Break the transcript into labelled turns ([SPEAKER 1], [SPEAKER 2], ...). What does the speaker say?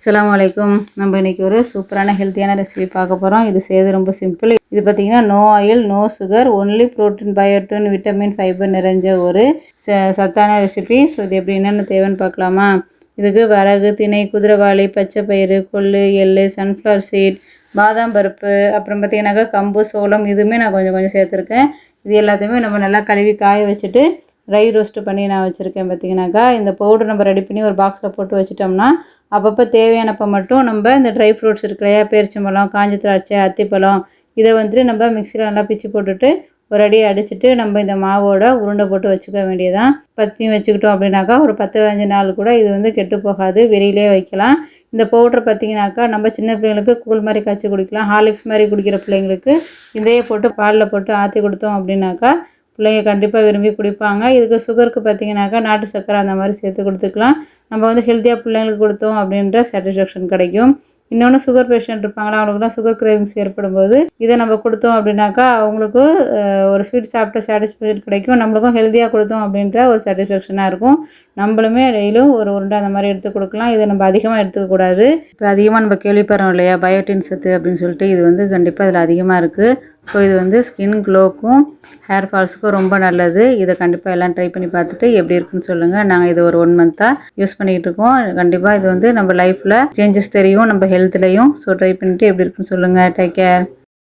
[SPEAKER 1] அஸ்ஸலாமு வலைக்கும் நம்ம இன்னைக்கு ஒரு சூப்பரான ஹெல்த்தியான ரெசிபி பார்க்க போகிறோம் இது செய்து ரொம்ப சிம்பிள் இது பார்த்திங்கன்னா no oil no sugar only protein biotin vitamin fibre நிறைஞ்ச ஒரு ச- சத்தான ரெசிபி ஸோ இது எப்படி என்னென்ன தேவைன்னு பார்க்கலாமா? இதுக்கு வரகு திணை குதிரைவாளி பச்சை பயிறு கொள்ளு எள்ளு சன்ஃப்ளவர் சீட் பாதாம் பருப்பு அப்புறம் பார்த்திங்கனாக்கா கம்பு சோளம் இதுவுமே நான் கொஞ்சம் கொஞ்சம் சேர்த்துருக்கேன். இது எல்லாத்தையுமே நம்ம நல்லா கழுவி காய வச்சுட்டு ட்ரை ரோஸ்ட்டு பண்ணி நான் வச்சுருக்கேன் பார்த்திங்கனாக்கா இந்த பவுடர் நம்ம ரெடி பண்ணி ஒரு பாக்ஸில் போட்டு வச்சுட்டோம்னா அப்பப்போ தேவையானப்போ மட்டும் நம்ம இந்த ட்ரை ஃப்ரூட்ஸ் இருக்கு இல்லையா? பேரிச்சம்பழம் காஞ்ச திராட்சை அத்திப்பழம் இதை வந்துட்டு நம்ம மிக்சியில் நல்லா பிச்சு போட்டுட்டு ஒரு அடி அடிச்சுட்டு நம்ம இந்த மாவோட உருண்டை போட்டு வச்சுக்க வேண்டியதான் பத்தியும் வச்சுக்கிட்டோம் அப்படின்னாக்கா ஒரு பத்து பதினஞ்சு நாள் கூட இது வந்து கெட்டு போகாது. வெளியிலே வைக்கலாம். இந்த பவுட்ரு பார்த்தீங்கன்னாக்கா நம்ம சின்ன பிள்ளைங்களுக்கு கூழ் மாதிரி காய்ச்சி குடிக்கலாம். ஹார்லிக்ஸ் மாதிரி குடிக்கிற பிள்ளைங்களுக்கு இதையே போட்டு பாலில் போட்டு ஆற்றி கொடுத்தோம் அப்படின்னாக்கா பிள்ளைங்க கண்டிப்பாக விரும்பி குடிப்பாங்க. இதுக்கு சுகருக்கு பார்த்தீங்கன்னாக்கா நாட்டு சர்க்கரை அந்த மாதிரி சேர்த்து கொடுத்துக்கலாம். நம்ம வந்து ஹெல்த்தியாக பிள்ளைங்களுக்கு கொடுத்தோம் அப்படின்ற சாட்டிஸ்ஃபேக்ஷன் கிடைக்கும். இன்னொன்று சுகர் பேஷண்ட் இருப்பாங்களா அவங்களுக்குலாம் சுகர் கிரேவிங்ஸ் ஏற்படும் போது இதை நம்ம கொடுத்தோம் அப்படின்னாக்கா அவங்களுக்கு ஒரு ஸ்வீட் சாப்பிட்ட சாட்டிஸ்ஃபேக்ஷன் கிடைக்கும். நம்மளுக்கும் ஹெல்த்தியாக கொடுத்தோம் அப்படின்ற ஒரு சாட்டிஸ்ஃபேக்ஷனாக இருக்கும். நம்மளுமே டெய்லியும் ஒரு உருண்டை அந்த மாதிரி எடுத்து கொடுக்கலாம். இதை நம்ம அதிகமாக எடுத்துக்கக்கூடாது இப்போ அதிகமாக நம்ம கேள்விப்படுறோம் இல்லையா? பயோட்டின் சத்து அப்படின்னு சொல்லிட்டு இது வந்து கண்டிப்பாக அதில் அதிகமாக இருக்குது ஸோ இது வந்து ஸ்கின் க்ளோக்கும் ஹேர் ஃபால்ஸுக்கும் ரொம்ப நல்லது. இதை கண்டிப்பாக எல்லாம் ட்ரை பண்ணி பார்த்துட்டு எப்படி இருக்குன்னு சொல்லுங்கள் நாங்கள் இது ஒரு ஒன் மந்த்தாக யூஸ் பண்ணிகிட்டு இருக்கோம். கண்டிப்பாக இது வந்து நம்ம லைஃப்பில் சேஞ்சஸ் தெரியும் நம்ம ஹெல்த்லேயும் ஸோ ட்ரை பண்ணிவிட்டு எப்படி இருக்குன்னு சொல்லுங்கள் டேக் கேர்